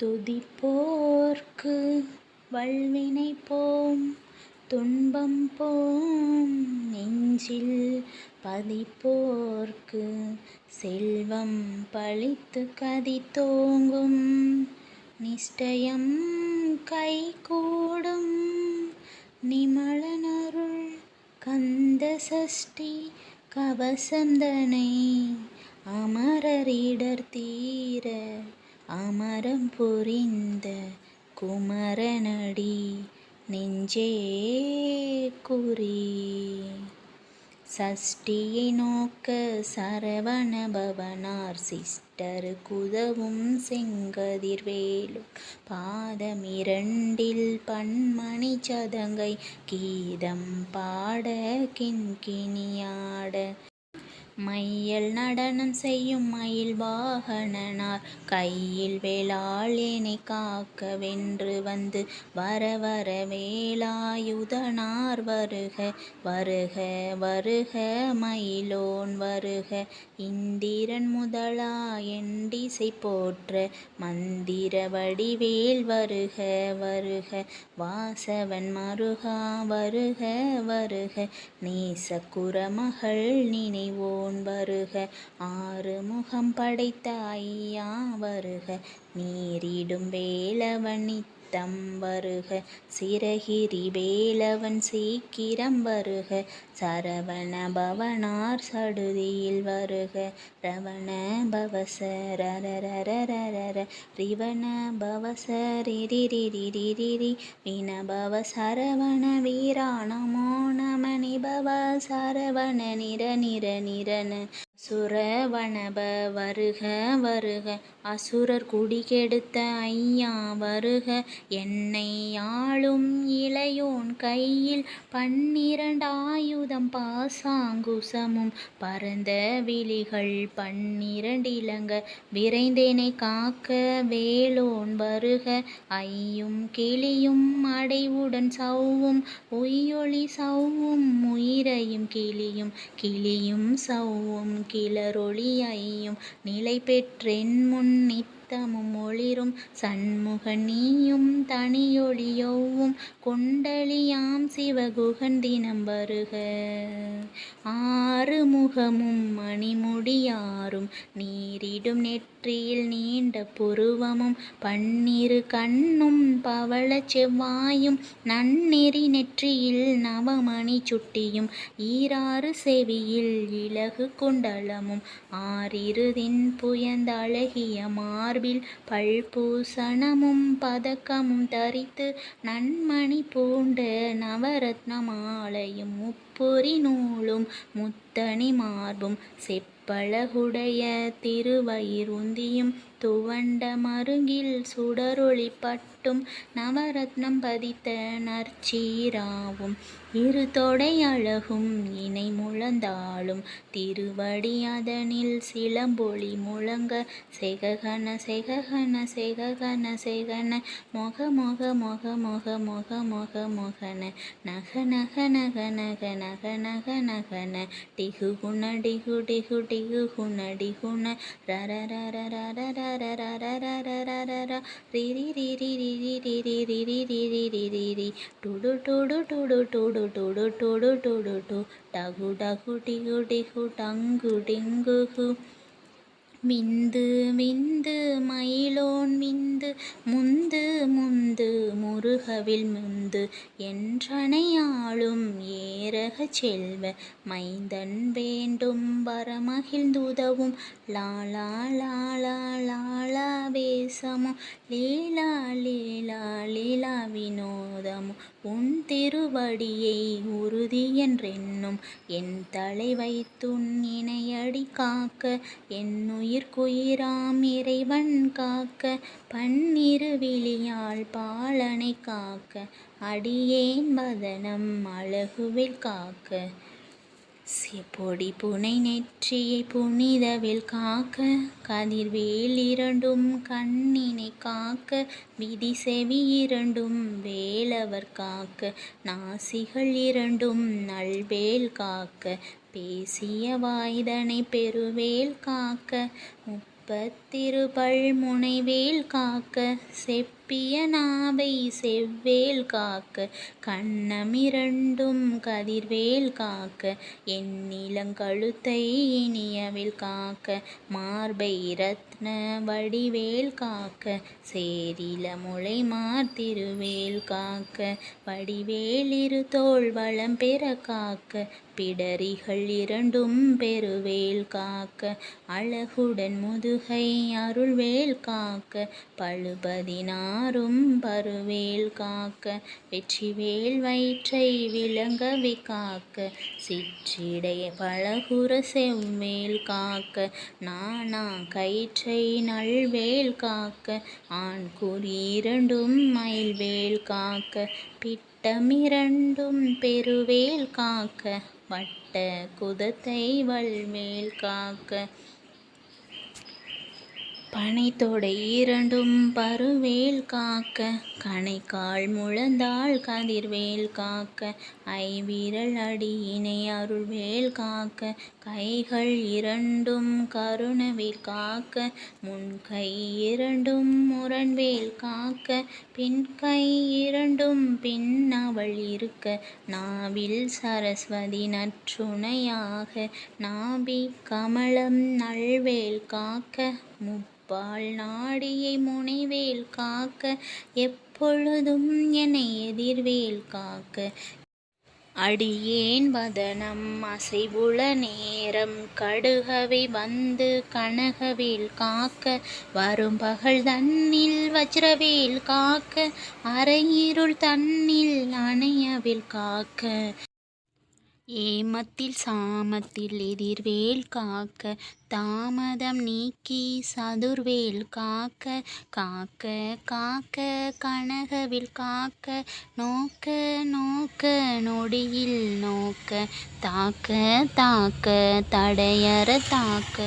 துதிப்போர்க்கு வல்வினை போம் துன்பம் போம் நெஞ்சில் பதிப்போர்க்கு செல்வம் பழித்து கதி தோங்கும் நிஷ்டயம் கை கூடும் நிமலனருள் கந்த சஷ்டி கவசந்தனை அமரரிடர் தீர அமரம் புரிந்த குமரனடி நெஞ்சே குறி. சஷ்டியை நோக்க சரவண பவனார் சிஸ்டர் குதவும் செங்கதிர்வேலும். பாதமிரண்டில் பன்மணி சதங்கை கீதம் பாட கிண்கிணியாட. மையல் நடனம் செய்யும் மயில் வாகனனார். கையில் வேளாளினை காக்க வென்று வந்து வர வர வேலாயுதனார் வருக வருக வருக மயிலோன் வருக. இந்திரன் முதலா எண்டிசை போற்ற மந்திர வடிவேல் வருக வருக. வாசவன் மருகா வருக வருக. நேச குரமகள் நினைவோன் வருக. ஆறு முகம் படைத்த ஐயா வருக. நீரிடும் வேலவன் சீக்கிரம் வருக சிறகிரி வேலவன் சீக்கிரம் வருக சரவண பவனார் சடுதியில் வருக. ரவண பவச ரரரரரர ரிவண பவச வினபவ சரவண வீராணமோ நம நிபவ சரவண நிர நிர நிரன சுரவணப வருக வருக அசுரர் குடிகெடுத்த ஐயா வருக. என்னை ஆளும் இளையோன் கையில் பன்னிரண்டாயுதம் பாசாங்குசமும். பரந்த விழிகள் பன்னிரண்டிலங்க விரைந்தேனை காக்க வேலோன் வருக. ஐயும் கிளியும் அடைவுடன் சவ்வும் உய்யொளி சவ்வும் உயிரையும் கிளியும் கிளியும் சவ்வும் கிளரொளியையும் நிலை பெற்றென். முன் நித்தமும் ஒளிரும் சண்முக நீயும் தனியொளியொவ்வும் கொண்டலியாம் சிவகுகன் தினம் வருக. ஆறு முகமும் மணிமுடியாரும் நீரிடும் நெற்றியில் நீண்ட புருவமும் பன்னிரு கண்ணும் பவளச் செவ்வாயும் நன்னெறி நெற்றியில் நவமணி சுட்டியும் ஈராறு செவியில் இலகு குண்டலமும் ஆறிருதின் புயந்த அழகிய மார்பில் பல்பூசணமும் பதக்கமும் தரித்து நன் நன்மணி பூண்ட நவரத்ன மாலையும் முப்பொறி நூலும் முத்தணி மார்பும் செப்பழகுடைய திருவயிறுந்தியும் துவண்ட மருங்கில் சுடரொளி பட்டும் நவரத்னம் பதித்த நற்சீராவும் இரு தொடை அழகும் இணை முழந்தாலும் திருவடி அதனில் சிலம்பொலி முழங்க செககன செககன செககன செகன மொக மொக மொக மொக மொக மொக மொகன நக நக நக நக நக நக நகன டிகு குண டிகு டிகு டிகு குண டிகுண ரர ரர ரர ரர ரர ரர ரர ர ரி ரிரி ரி ரி ரிரி ரி ரி ரி டுடு டுடு டுடு டுடு टोडो टोडो टोडो टो टाघु टाघु टिघु टिघु टांगु टिंगु விந்து விந்து மயிலோன் விந்து முந்து முந்து முருகவில் முந்து என்றனையாளும் ஏரக செல்வ மைந்தன் வேண்டும் வரமகிழ்ந்துதவும் லாலா லாலா லாலா வேசமோ லீலா லீலா லீலா வினோதமோ உன் திருவடியை உறுதியென்றென்னும் என் தலை வைத்துன் இணையடி காக்க என்னுயிர்க்குயிராம் இறைவன் காக்க பன்னிரு விழியால் பாலனை காக்க அடியேன் வதனம் அழகுவில் காக்க. பொடி புனை நெற்றியை புனிதவில் காக்க கதிர்வேல் இரண்டும் கண்ணினை காக்க விதி செவி இரண்டும் வேலவர் காக்க நாசிகள் இரண்டும் நல்வேல் காக்க பேசிய வாய்தனை பெருவேல் காக்க செப்பத்திருபல் முனைவேல் காக்க செப் பியனாவை செவ்வேல் காக்க கண்ணமிரண்டும் கதிர்வேல் காக்க எண்ணிலங்கழுத்தை இனியவில் காக்க மார்பை ரத்ன வடிவேல் காக்க சேரில முளை மார்த்திருவேல் காக்க வடிவேல் இரு தோல் வளம் பெற காக்க பிடரிகள் இரண்டும் பெருவேல் காக்க அழகுடன் முதுகை அருள்வேல் காக்க பழுபதினா பழுபதினாறும் பருவேல் காக்க வெற்றிவேல் வயிற்றை விளங்கவே காக்க சிற்றிடைய பழகுற செவ்வேல் காக்க நானா கயிற்றை நல்வேல் காக்க ஆண் குறி இரண்டும் மயில்வேல் காக்க பிட்டமிரண்டும் பெருவேல் காக்க வட்ட குதத்தை வல்வேல் காக்க பனைத்தொடை இரண்டும் பருவேல் காக்க கணைக்கால் முழந்தாள் கதிர்வேல் காக்க ஐவிரல் அடியினை அருள்வேல் காக்க கைகள் இரண்டும் கருணவேல் காக்க முன்கை இரண்டும் முரண்வேல் காக்க பின்கை இரண்டும் பின்னவள் இருக்க நாவில் சரஸ்வதி நற்றுணையாக நாபி கமலம் நல்வேல் காக்க. முப்பால் நாடியை முனைவேல் காக்க எப்பொழுதும் என்னை எதிர்வேல் காக்க. அடியேன் வதனம் அசைவுள நேரம் கடுகவை வந்து கனகவேல் காக்க. வரும் பகல் தன்னில் வஜ்ரவேல் காக்க அரையிருள் தன்னில் அணையவில் காக்க. ஏமத்தில் சாமத்தில் எதிர்வேல் காக்க தாமதம் நீக்கி சதுர்வேல் காக்க காக்க காக்க கனகவில் காக்க நோக்க நோக்க நொடியில் நோக்க தாக்க தாக்க தடையற தாக்க.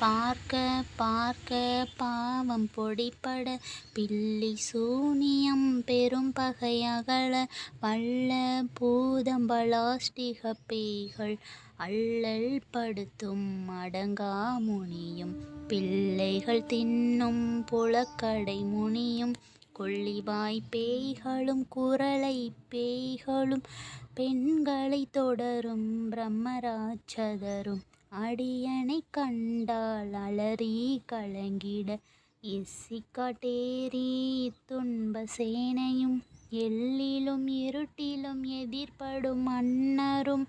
பார்க்க பார்க்க பாவம் பொடிப்பட பில்லி சூனியம் பெரும் பகையகல வல்ல பூதம்பலாஸ்டிக பேய்கள் அள்ளல் படுத்தும் அடங்கா முனியும். பிள்ளைகள் தின்னும் புலக்கடை முனியும். கொள்ளிவாய் பேய்களும் குரலை பேய்களும் பெண்களை தொடரும் பிரம்மராட்சதரும். அடியனை கண்டால் அலறி கலங்கிட எஸ்சிக்காட்டேரி துன்ப சேனையும் எல்லிலும் இருட்டிலும் எதிர்படும் மன்னரும்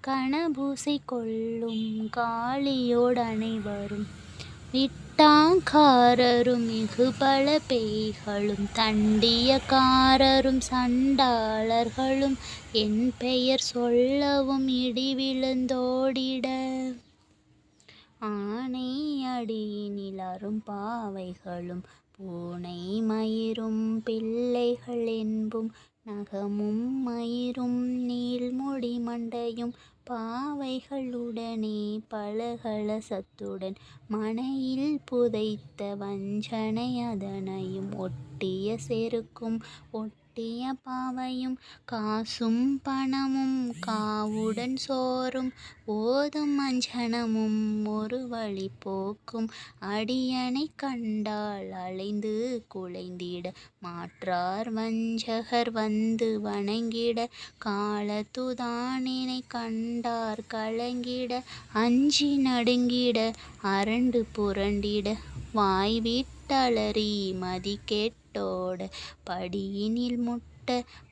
கணபூசை கொள்ளும் காளியோடு அனைவரும் விட்டாங்காரரும் மிகுபல பேய்களும் தண்டியக்காரரும் சண்டாளர்களும் என் பெயர் சொல்லவும் இடி விழுந்தோடிட. ஆனை அடியினில் அரும் பாவைகளும் பூனை மயிரும் பிள்ளைகள் என்பும் நகமும் மயிரும் நீள்முடி மண்டையும் பாவைகளுடனே பலகலசத்துடன் மனையில் புதைத்த வஞ்சனை அதனையும் ஒட்டிய செருக்கும் ஒட் கட்டிய பாவையும் காசும் பணமும் காவுடன் சோறும் ஓதும் அஞ்சனமும் ஒரு வழி போக்கும். அடியனை கண்டால் அலைந்து குலைந்திட மாற்றார் வஞ்சகர் வந்து வணங்கிட காலத்துதானினை கண்டார் கலங்கிட அஞ்சி நடுங்கிட அரண்டு புரண்டிட வாய் விட்டலறி மதிகெட்டோட படியினில் முட்ட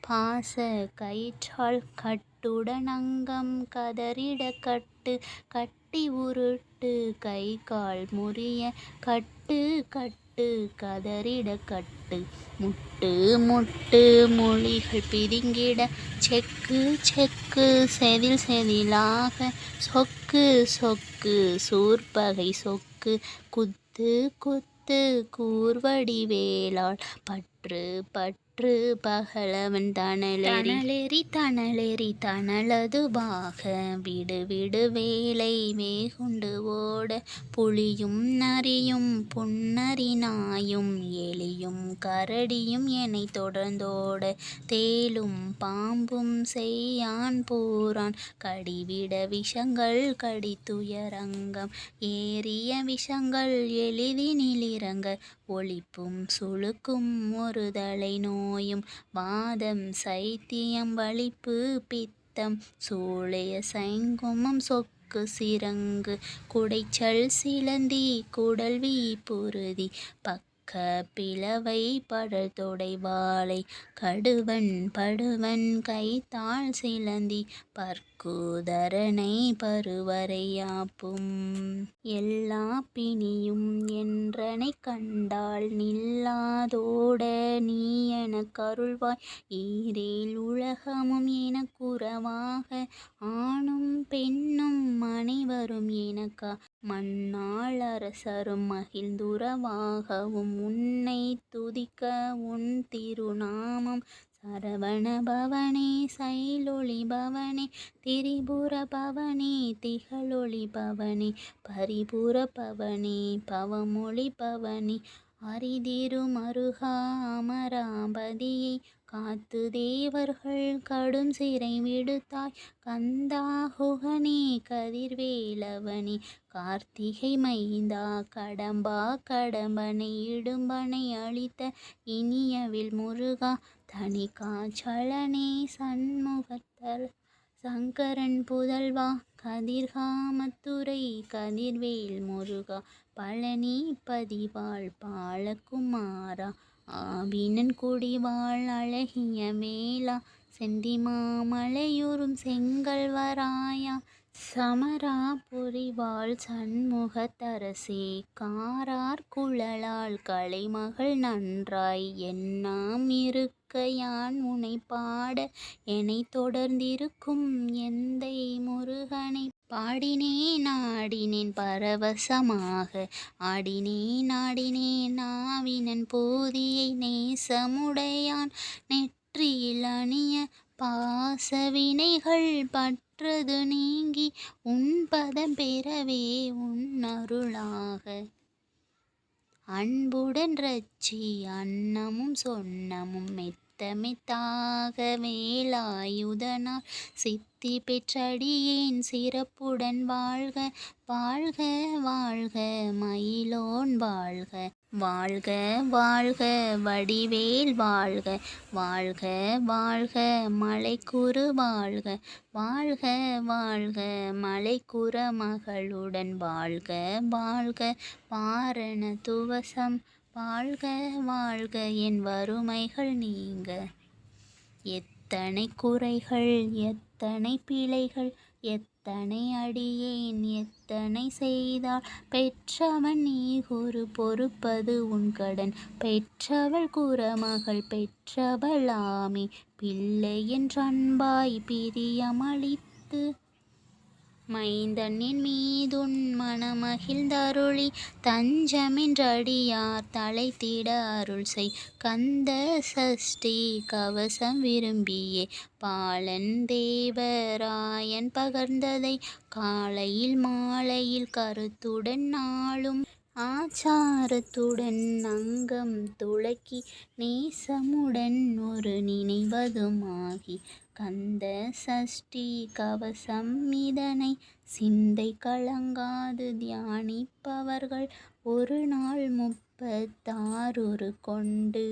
பாச கயிற்றால் கட்டுடன் அங்கம் கதறிட கட்டு கட்டி உருட்டு கை கால் முறிய கட்டு கட்டு கதறிட கட்டு. முட்டு முட்டு மொழிகள் பிதுங்கிட செக்கு செக்கு செதில் செதிலாக சொக்கு சொக்கு சூர்பகை சொக்கு குத்து குத்து கூர்வடி வேளாள் பற்று பற்று பற்று பகலவன் தனலேறி தனலேறி தனலேறி தனலதுவாக விடு விடு வேலை மேகுண்டு ஓட. புளியும் நரியும் புன்னரி நாயும் எலியும் கரடியும் என்னை தொடர்ந்தோட. தேலும் பாம்பும் செய்யான் பூரான் கடிவிட விஷங்கள் கடித்துயரங்கம். ஏறிய விஷங்கள் எளிதினிலிறங்க ஒளிப்பும் சுளுக்கும் ஒருதலை நோயும் வாதம் சைத்தியம் வலிப்பு பித்தம் சூளைய சைங்குமம் சொக்கு சிரங்கு குடைச்சல் சிலந்தி குடல்வி புருதி பக்க பிளவை படல் தொடை கடுவன் படுவன் கைத்தாள் சிலந்தி கூதரனை பருவரையாப்பும். எல்லா பிணியும் என்றனை கண்டால் நில்லாதோட நீ என கருள்வாய். ஈரேல் உலகமும் எனக்குறவாக ஆணும் பெண்ணும் அனைவரும் எனக்கா. மண்ணாள் அரசரும் மகிழ்ந்துறவாகவும் உன்னை துதிக்க உன் திருநாமம் சரவண பவனே சைலொளி பவனே திரிபுர பவனே திகழொளி பவனே பரிபுர பவனே பவமொழி பவனே அரிதிரு மருகா அமராபதியை காத்து தேவர்கள் கடும் சிறை விடுத்தாய் கந்தாகுகனே கதிர்வேலவனே கார்த்திகை மைந்தா கடம்பா கடம்பனை இடும்பனை அளித்த இனியவில் முருகா. தனி காச்சலனே சண்முகத்தல் சங்கரன் புதல்வா. கதிர்காமத்துறை கதிர்வேல் முருகா. பழனி பதிவாள் பாலகுமாரா. ஆவினன் கொடி வாழ் அழகிய மேலா செந்தி வேளா செங்கல் வராயா சமராபுரிவாள் சண்முகத்தரசே காரார் குழலால் கலைமகள் நன்றாய். எண்ணாம் இருக்க யான் உனை பாட என்னை தொடர்ந்திருக்கும் எந்தை முருகனை பாடினேன் நாடினேன் பரவசமாக. ஆடினேன் ஆடினேன் நாவினன் போதியை நேசமுடையான். நெற்றியில் அணிய பாசவினைகள் பட் பற்றது நீங்கி உன் பதம் பெறவே உன் அருளாக. அன்புடன் ரட்சி அன்னமும் சொன்னமும் மெத்த மெத்தாக வேலாயுதனால் சித்தி பெற்றடியேன் சிறப்புடன் வாழ்க வாழ்க வாழ்க மயிலோன் வாழ்க. வாழ்க வாழ்க வடிவேல் வாழ்க. வாழ்க வாழ்க மலைக்குரு வாழ்க. வாழ்க வாழ்க மலைக்குற மகளுடன் வாழ்க. வாழ்க பாரண துவசம். வாழ்க வாழ்க என் வறுமைகள் நீங்க. எத்தனை குறைகள் எத்தனை பிழைகள் எத் எத்தனை அடியேன் எத்தனை செய்தால்? பெற்றவன் நீ ஒரு பொறுப்பது உன் கடன். பெற்றவள் குறமகள் ஆமி. பிள்ளை என்றன்பாய் பிரியமளித்து மைந்தனின் மீதுன் மனமகிழ்ந்தருளி தஞ்சமின்றடியார் தலைத்திட அருள் செய் கந்த சஷ்டி கவசம் விரும்பியே பாலன் தேவராயன் பகர்ந்ததை காலையில் மாலையில் கருத்துடன் நாளும் ஆச்சாரத்துடன் அங்கம் துளக்கி நேசமுடன் ஒரு நினைவதுமாகி. கந்த சஷ்டி கவசம் இதனை சிந்தை கலங்காது தியானிப்பவர்கள் ஒரு நாள் முப்பத்தாறு கொண்டு.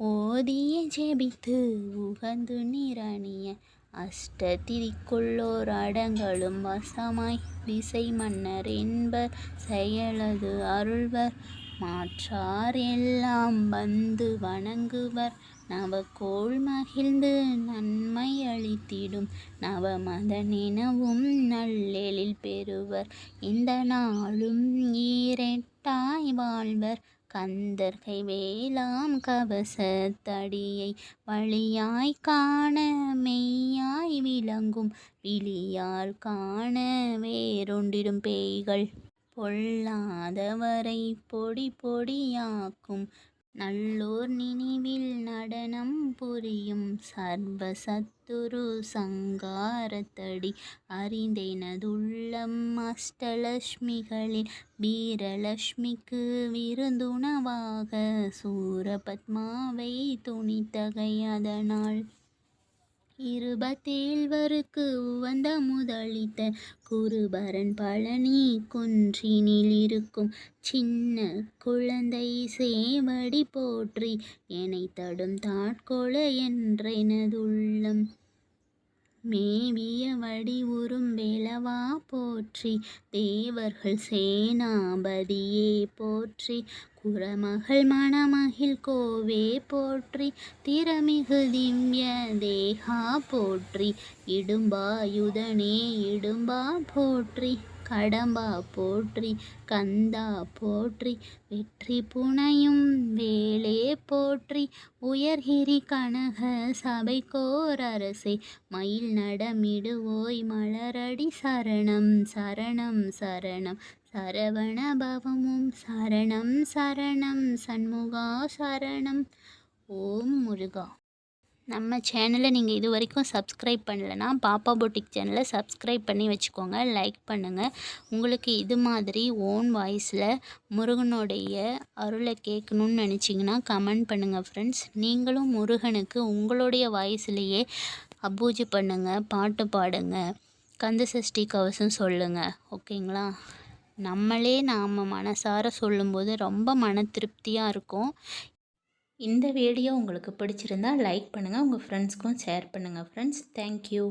ஓதிய ஜெபித்து உகந்து நிரணிய அஷ்டதிரிக்குள்ளோர் அடங்கலும் வசமாய் திசை மன்னர் என்பர் செயலது அருள்வர். மாற்றார் எல்லாம் வந்து வணங்குவர். நவக்கோள் மகிழ்ந்து நன்மை அளித்திடும் நவமதனெனவும் நல்லெழில் பெறுவர். இந்த நாளும் ஈரெட்டாய் வாழ்வர். கந்தர்கை வேளாம் கவசத்தடியை வழியாய் காண மெய்யாய் விளங்கும். விழியால் காண வேறொன்றிடும் பேய்கள். பொல்லாதவரை பொடி பொடியாக்கும். நல்லோர் நினைவில் நடனம் புரியும் சர்வ சத்துரு சங்காரத்தடி. அறிந்தெனதுள்ளம் அஷ்டலட்சுமிகளில் வீரலட்சுமிக்கு விருந்துணவாக சூரபத்மாவை துணித்தகையதனால். இருபத்தேழ்வருக்கு உவந்த முதலித்த குருபரன் பழனி குன்றினில் இருக்கும் சின்ன குழந்தை சேவடி போற்றி என்னை தடும் தாட்கொள என்றெனதுள்ளம். மேவிய வடி உறும் போற்றி. தேவர்கள் சேனாபதியே போற்றி. குரமகள் மணமகில் கோவே போற்றி. திறமிகு திவ்ய தேகா போற்றி. இடும்பாயுதனே இடும்பா போற்றி. கடம்பா போற்றி கந்தா போற்றி வெற்றி புனையும் வேலே போற்றி. உயர்கிரி கனக சபை கோர் அரசே மயில் நடமிடுவோய் மலரடி சரணம் சரணம் சரணம். சரவண பவமும் சரணம் சரணம். சண்முகா சரணம். ஓம் முருகா. நம்ம சேனலை நீங்கள் இது வரைக்கும் சப்ஸ்கிரைப் பண்ணலைன்னா பாப்பா பொட்டிக் சேனலை சப்ஸ்கிரைப் பண்ணி வச்சுக்கோங்க. லைக் பண்ணுங்கள் உங்களுக்கு இது மாதிரி ஓன் வாய்ஸில் முருகனுடைய அருளை கேட்கணுன்னு நினச்சிங்கன்னா கமெண்ட் பண்ணுங்கள் ஃப்ரெண்ட்ஸ் நீங்களும் முருகனுக்கு உங்களுடைய வாய்ஸ்லேயே அபூஜை பண்ணுங்கள் பாட்டு பாடுங்க. கந்த சஷ்டி கவசம் சொல்லுங்கள் ஓகேங்களா நம்மளே நாம் மனசார சொல்லும்போது ரொம்ப மன திருப்தியாக இருக்கும். இந்த வீடியோ உங்களுக்கு பிடிச்சிருந்தா லைக் பண்ணுங்கள் உங்கள் ஃப்ரெண்ட்ஸ்க்கும் ஷேர் பண்ணுங்கள் ஃப்ரெண்ட்ஸ் தேங்க்யூ